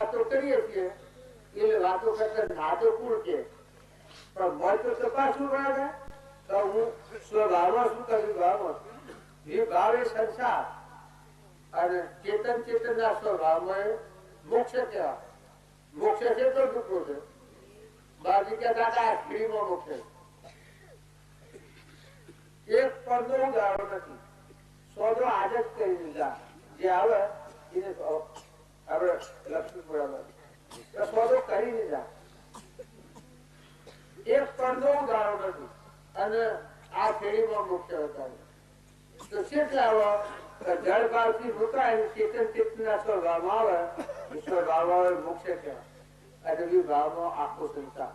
વાતો કરીએ છીએ. એટલે વાતો કરતા ના તો કુળ કે. પણ મત તો તપાસવું પડે તો હું સ્વભાવમાં શું કર્યું? ભાવમાં જે ભાવે સંસાર. અને ચેતન ચેતન ના સ્વભાવમાં મોક્ષ કહેવાય. મોક્ષ છે તો દુઃખો છે. બાકી કે દાદા સ્ત્રીમાં મોક્ષ એક પડદો ગાળો નથી. સોદો આજે જ કરી દીધા જે આવે એને આપણે લક્ષ્મી તો સોદો કરી દીધા એક પડદો ગાળો નથી અને આ ફેરીમાં મુખ્ય હતા. તો આવો જળ આખો સંસાર.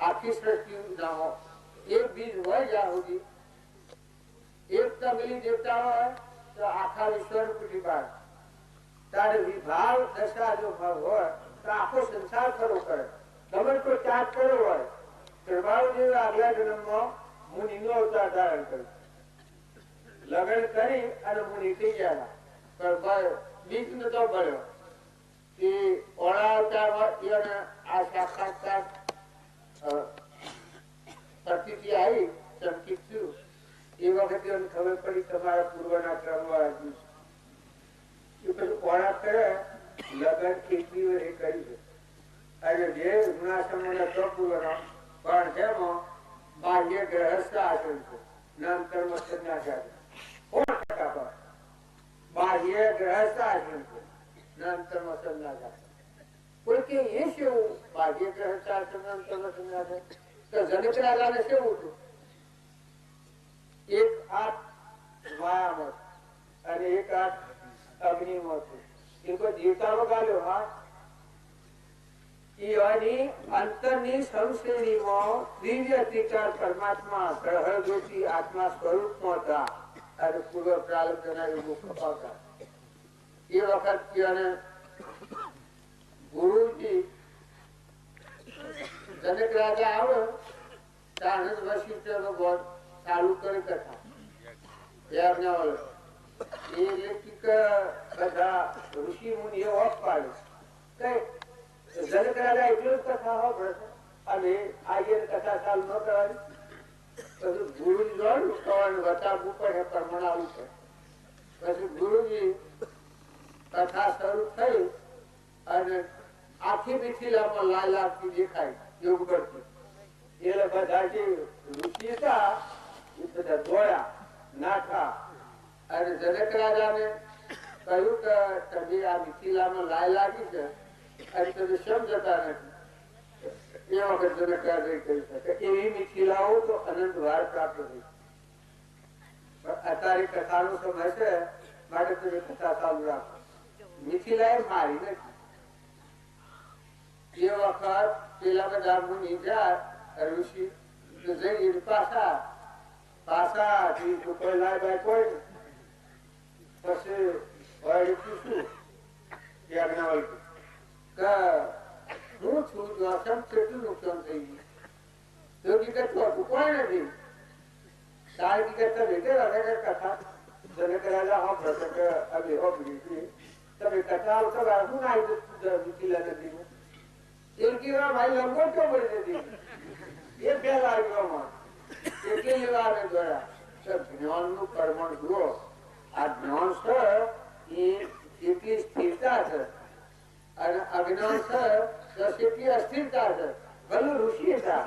આખી સૃષ્ટિ એક બીજ હોય જ્યાં સુધી એક તમિલી દેવતા તો આખા વિશ્વ પૂરી પાડ. તારે વિભાવ દશા જો ભાવ હોય, તો આખો સંસાર ખરો કરે. તમે તો ત્યાગ કર્યો હોય પ્રભાવ જેવો આગલા જન્મમાં મુનિનો અવતાર ધારણ કર્યો. લગ્ન કરી અને મુનિ થઈ ગયા. પણ બીજ નતો ભર્યો. કે ઓળા અવતારમાં એને આ સાક્ષાત્કાર પ્રતિથી આવી સંકિત થયું. એ વખતે ખબર પડી તમારા પૂર્વના ક્રમમાં આવ્યું છે એ પછી ઓળા કરે લગ્ન કેટલી વાર એ કર્યું છે અને જે ગુણાશ્રમોના સ્વપૂર્વનો પણ તેમાં બાહ્ય ગ્રહસ્થ આચરણ છે નામકર્મ સંન્યાસ સો ટકા પર બાહ્ય ગ્રહસ્થ આચરણ છે નામકર્મ સંન્યાસ કોઈ કે એ શું બાહ્ય ગ્રહસ્થ આચરણ નામકર્મ સંન્યાસ તો જનક રાજાને કેવું હતું એક હાથ માયામાં અને એક હાથ એ વખત એને ગુરુજી જનક રાજા આવે ત્યાં બોધ ચાલુ કરે કથા યાજ્ઞાવલ્ક. એ લેખિક બધા ઋષિ મુનિઓ પછી ગુરુજી કથા શરૂ થઈ અને આખી મિથિલામાં લાલ લાલથી દેખાય, યોગ કરતી. એટલે બધા જે ઋષિ હતા, એ બધા દોડ્યા નાઠા અને જનક રાજાને કહ્યું કે તમે આ મિથિલામાં લાય લાગી છે અને તમે સમજતા નથી. એ વખત જનક રાજાએ કહી શકે એવી મિથિલાઓ તો અનંત વાર પ્રાપ્ત થઈ. અત્યારે કથાનો સમય છે, માટે તમે કથા ચાલુ રાખો. મિથિલા મારી નથી એ વખત પેલા બધા મુનિ જાય ઋષિ જઈ પાછા. પાછા કોઈ લાય બાય કોઈ નહીં. પછી વળી પૂછ્યું યાજ્ઞવલ્ક કે હું છું જો અસમ કેટલું નુકસાન થઈ ગયું યોગી કે ચોથું કોઈ નથી તારી કે તમે કે હવે કથા જનક રાજા હા પ્રસંગ હવે હો બીજી તમે કથા આવતા હું ના આવી વિકીલા નથી એમ કેવા ભાઈ લંગો ક્યો પડી નથી એ પેલા આવ્યો એટલે લેવા આવે દ્વારા જ્ઞાનનું કર્મણ જુઓ આ જ્ઞાન છે, એ એટલી સ્થિરતા છે. અને અજ્ઞાન છે, તો એટલી અસ્થિરતા છે. ભલું ઋષિ હતા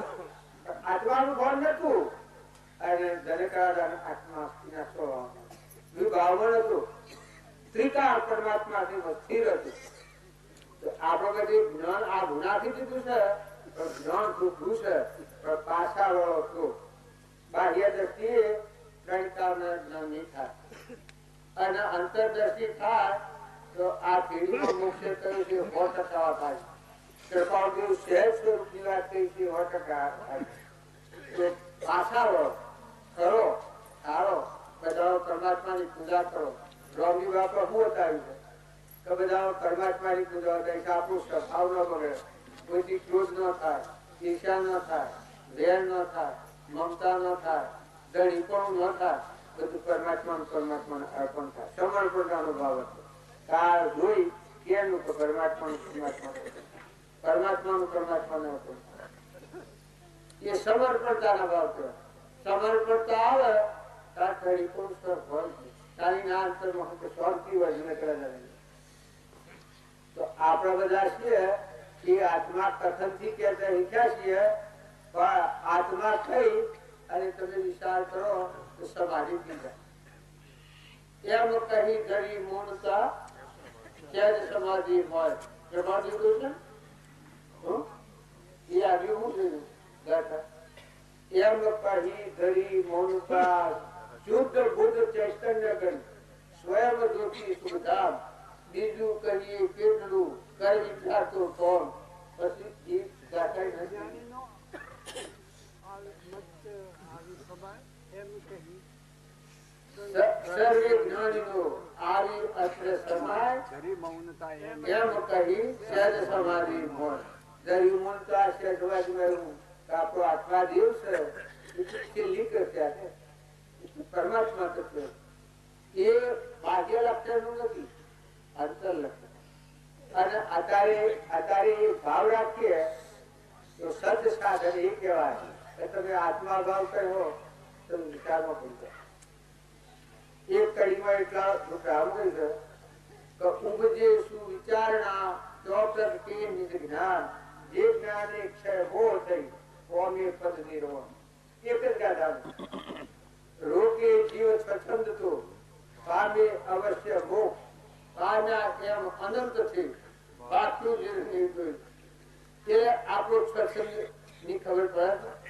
આત્માનું ભાન નતું અને દરેક અને આત્મા સ્વભાવમાં વિભાવમાં નતું ત્રિકાળ પરમાત્માથી સ્થિર હતું. તો આપણે બધી જ્ઞાન આ ગુનાથી દીધું છે, પણ જ્ઞાન દુઃખું છે, પણ પાછા વાળો છો બાહ્ય દ્રષ્ટિએ ત્રણ કામના જ્ઞાન નહીં થાય. અને અંતરદર્શી થાય તો આ પેઢીનો મુખ્ય કહ્યું છે સો ટકા થાય. કૃપાળુ સહેજ સ્વરૂપની વાત કહી છે સો ટકા થાય. પાછા વાળો કરો સારો બધા પરમાત્માની પૂજા કરો. રોગી બાપા શું બતાવ્યું છે? તો બધા પરમાત્માની પૂજા થાય આપણું સ્વભાવ ન બગડે. કોઈથી ક્રોધ ન થાય ઈર્ષા ન થાય, વેર ન થાય, મમતા ન થાય દળીપણું ન થાય. બધું પરમાત્મા પરમાત્મા અર્પણ થાય. સમર્પણતાનો ભાવ હતો. કાળ જોઈ કેનું તો પરમાત્માનું પરમાત્મા પરમાત્માનું પરમાત્માને અર્પણ એ સમર્પણતાના ભાવ છે સમર્પણતા આવે, તાર ઘડી કોણ તારી ના અંતરમાં હું શાંતિ હોય મને કરે તો આપણે બધા છીએ એ આત્મા કથનથી કહેતા શીખ્યા છીએ, પણ આત્મા થઈ અને તમે વિચાર કરો ઘડી મૌનતા શુદ્ધ બુદ્ધ ચૈતન્ય ગણ સ્વયં દોષી સુધામ. બીજું કહીએ, કેટલું? કઈ વિચારતો કોણ? પછી ગીત ગાતા નથી સ- પરમાત્મા તત્વ એ બાહ્ય લક્ષણનું નથી અંતર લક્ષણ અને અત્યારે અત્યારે એ ભાવ રાખીએ તો સદ સાધન એ કહેવાય કે તમે આત્મા ભાવ કહો તો વિચારમાં પડી જાય. એક છે કે જ્ઞાન? જે. આપણો સ્વચ્છંદની ખબર પડે?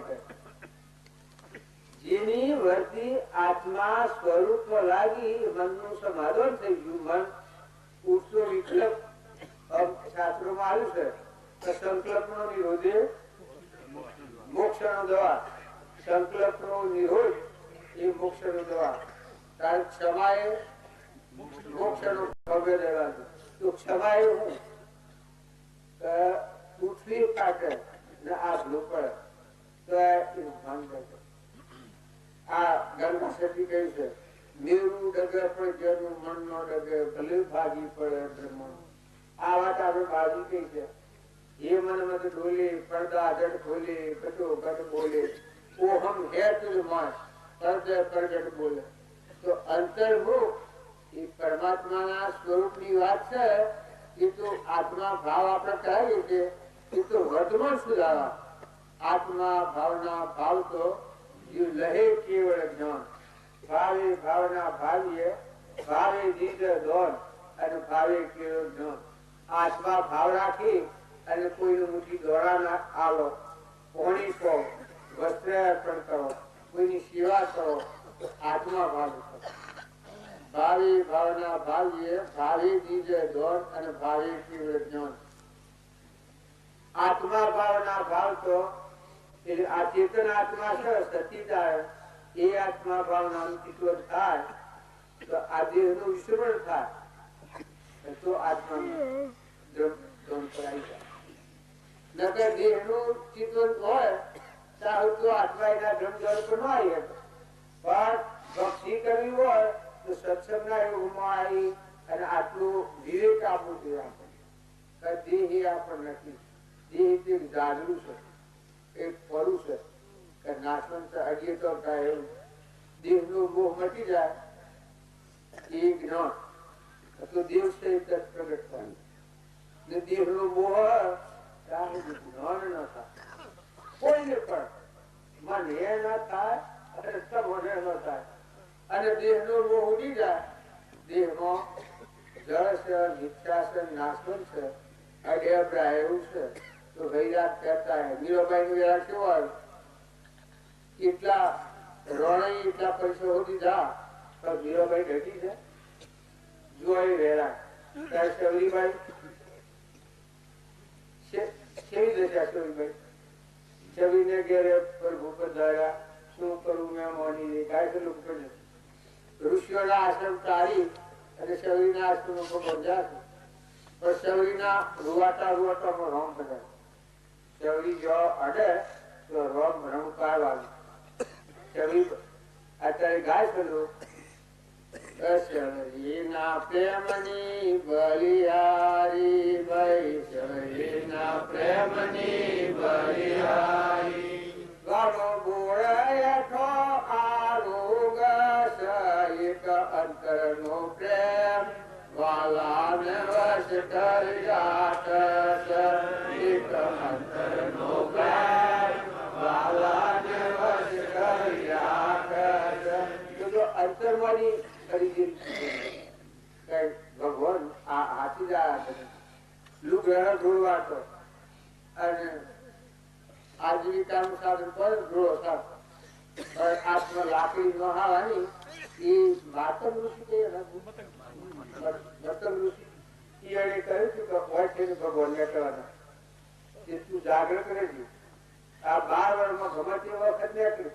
કરે જેની વર્તી આત્મા સ્વરૂપ લાગી મનનું સમાધાન થઈ ગયું. મન ઉઠતો વિકલ્પ શાસ્ત્રોમાં આવ્યું છે કે સંકલ્પનો નિરોધે મોક્ષનો દવા. સંકલ્પનો નિરોધ એ મોક્ષનો દવા. તારે ક્ષમાએ મોક્ષનો ભવ્ય દેવાનું તો ક્ષમાએ હું? કે પૃથ્વી કાઢે ને આ પડે તો એનું ભાન કરશે આ ગંગા સતી કહ્યું છે મેરું ડગે પણ જેનું મન નો ડગે, ભલે ભાગી પડે બ્રહ્મ. આ વાત આપણે ભાગી કઈ છે. એ મન મત ડોલે, પડદા જડ ખોલે ઘટો ગટ બોલે, ઓહમ હે તુજ માસ પડદે પ્રગટ બોલે. તો અંતર્મુખ એ પરમાત્માના સ્વરૂપની વાત છે, એ તો આત્મા ભાવ આપણે કહીએ છીએ એ વર્તમાન સુધારા આત્મા, ભાવના, ભાવ તો લહે કેવળ જ્ઞાન. ભાવે ભાવના ભાવીએ, ભાવે જીત દોન અને ભાવે કેવળ જ્ઞાન. આત્મા ભાવ રાખી અને કોઈનું મૂકી દોડા ના આલો પોણી કહો વસ્ત્ર અર્પણ કરો, કોઈની સેવા કરો, આત્મા ભાવ કરો. ભાવે ભાવના ભાવીએ, ભાવે જીત દોન અને ભાવે કેવળ જ્ઞાન. આત્મા ભાવના ભાવ તો એટલે આ ચેતન આત્મા છે સતીદાય એ આત્મા ભાવના ચિત્વ થાય, તો આ દેહનું વિસ્મરણ થાય તો આત્મા નકર દેહનું ચિત્વ હોય સારું તો આત્મા એના દ્રમ પર ન આવી પણ ભક્તિ કરવી હોય, તો સત્સંગના યોગમાં આવી અને આટલું વિવેક આપવું જોઈએ આપણને દેહ એ આપણને નથી દેહ પણ એ ના થાય. અને તમને ન થાય અને દેહનો મોહ ઉડી જાય. દેહમાં જળ છે છે, નાશવંત છે એવું છે. તો વૈરાગ કરતા હે. નું વૈરાગ કેવો આવ્યો એટલા રોણાઈ એટલા પૈસા હોતી જા. તો મીરાબાઈ ઘટી છે. જો એ વૈરાગ. શબરીબાઈ કેવી દશા શબરીબાઈ શબરીને ઘેરે પ્રભુ પધાર્યા શું કરું મેં મોની દે કાંઈ તો લોકો ઋષિઓના આશ્રમ તારી અને શબરીના આશ્રમ ઉપર બંધ્યા છે પણ શબરીના રૂવાટા રૂવાટામાં રોમ બધા ચવડી જો અડે તો રોમ રણકાર વાગે ચવી અત્યારે ગાય કરું વૈષ્ણવીના પ્રેમની બલિહારી વૈષ્ણવીના પ્રેમની બલિહારી. ગાનો બોળાયઠો આરોગ સહિત અંતરનો પ્રેમ. વાલાને વશ કર્યાત સહિત અંતરનો પ્રેમ વાલાને વશ કર્યાત તો અંતરમાની ખરીદી કઈ ભગવાન આ હાથી જાય લુગ્રહ ધોળવાતો અને આજીવિકાનું સાધન પર ધોળો સાધો પણ આત્મા લાકડી ન આવવાની એ માતમ ઋષિ કે મતમ ઋષિ એ એને કહ્યું હતું કે હોય છે ને ભગવાનને કહેવાના કે તું જાગૃત રહેજે આ બાર વર્ષમાં ગમે તે વખત નીકળી.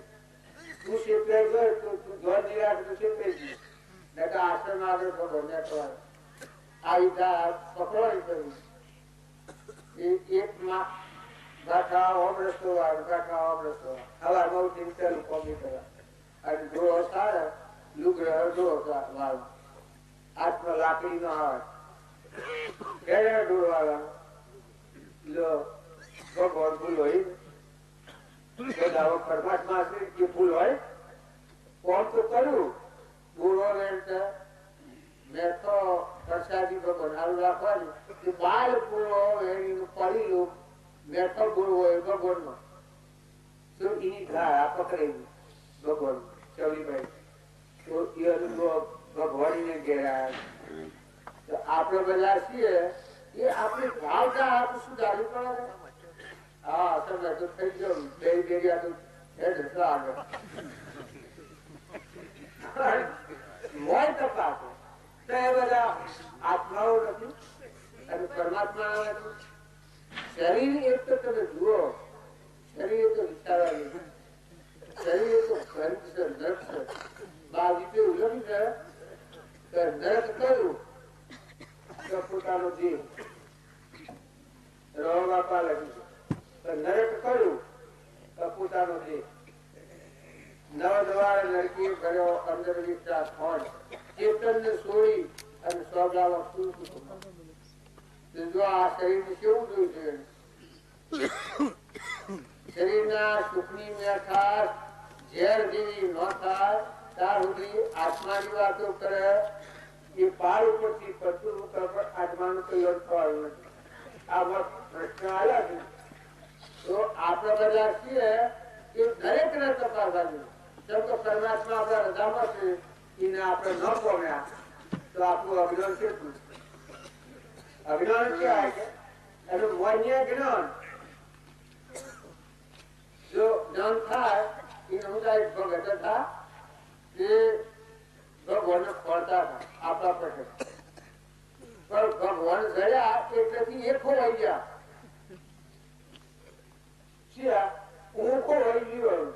તું શેપાઈ ગયો તો તું ધોર નિરાશ તો શેપાઈ ગયું ને તો આશ્રમ કરવી એ એક માં ગાંઠા ઓમ રસ્તો વાર, ગાંઠા ઓમ રસ્તો હવાર ઉઠીને પેલું કોમી કરવા અને ડોળો સારા, લુગડો ડોળો વાળ આત્મા લાકડી નો આવે. કેળે વાળા લો ભગવાન ભૂલ હોય બધા પરમાત્મા જે ભૂલ હોય, કોણ તો કરું બુરો રહેતા મેં તો પ્રસાદી ભગવાન હારું રાખવાની. કે બાર પૂરો એની પડેલું મેં તો ગુરુ હોય ભગવાન તો એની ધારા પકડેલી ભગવાન ચવીભાઈ તો એ અનુભવ ભગવાનને ઘેરા તો આપણે બધા છીએ, એ આપણે ભાવતા શું ચાલુ પડે હા તમે તો થઈ તો તો તો? તો તો ગ્રંથ છે. નરક છે તો ઉલમ છે? કે નરક કયું? તો પોતાનો જીવ. રો બાપા લખ્યું તો નરક કર્યું પોતાનો દેહ નવ દ્વાર નરકી કર્યો અંદર વિશ્વાસ ફળ ચેતન ને છોડી અને સ્વભાવ જો આ શરીર કેવું જોયું છે? શરીરના સુખની મીઠાશ ઝેર જેવી ન થાય ત્યાર સુધી આત્માની વાતો કરે. એ પાર ઉપરથી પશુ ઉપર આત્માનું કલ્યાણ થવાનું નથી આમાં પ્રશ્ન આવ્યા છે. તો આપણે બધા છીએ કે એને આપણે ન કહેવાય છે? એનું માન્ય જ્ઞાન ભગવાન ગયા એટલેથી એ ખોવાઈ ગયા. શિયા હું ખોવાઈ ગયો.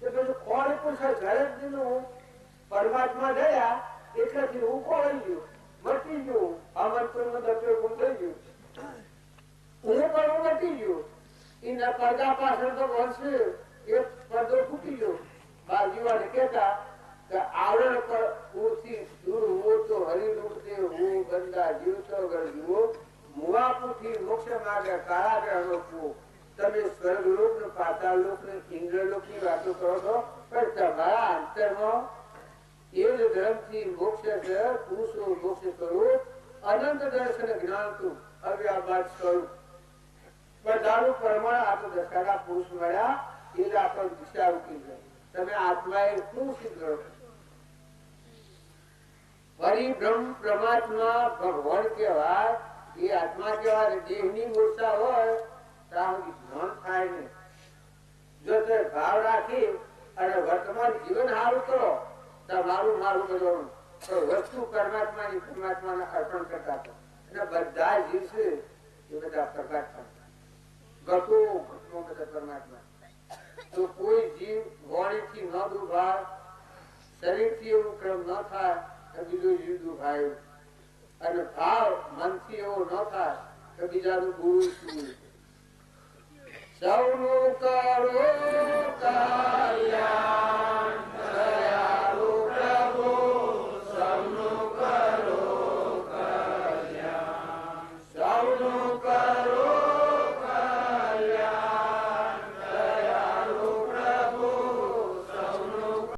કે પેલું ખોળ પૂછે ઘરે દીધું પરમાત્મા ગયા, એટલેથી હું ખોવાઈ ગયો, મટી ગયું. આમંત્રણ દત્તો ગુમ થઈ ગયું. હું પણ હું મટી ગયો. એના પડદા પાછળ તો વળશે એ પડદો ફૂટી ગયો. બાજુવાને કહેતા કે આવરણ પર પૂરથી દૂર હો તો હરિરૂપ તે હું ગંદા જીવતો ગર જુઓ મુવાપુથી મોક્ષ માર્ગે કાળાગ્રહ રોકવું. તમે સ્વર્ગલોક ને પાતાળ લોક ને ઇન્દ્રલોકની વાતો કરો છો, પણ તમારા અંતરમાં એ જ ધર્મથી મોક્ષ છે, પુરુષો મોક્ષ કરવું અનંત દર્શન જ્ઞાન તું અવ્યાબાદ સ્વરૂપ. બધાનું પ્રમાણ આ દશાના પુરુષ મળ્યા એ જ આપણને દિશા છે તમે એ શું સિદ્ધ બ્રહ્મ પરમાત્મા ભગવાન કહેવાય, એ આત્મા કહેવાય, દેહની મૂર્છા હોય ત્યાં સુધી થાય નહીં. જો તે ભાવ રાખી અને વર્તમાન ક્રમ ન થાય, તો બીજો જીવ દુભાય. અને ભાવ મનથી એવો ન થાય, તો ગુરુ શું? Sauru karo kaya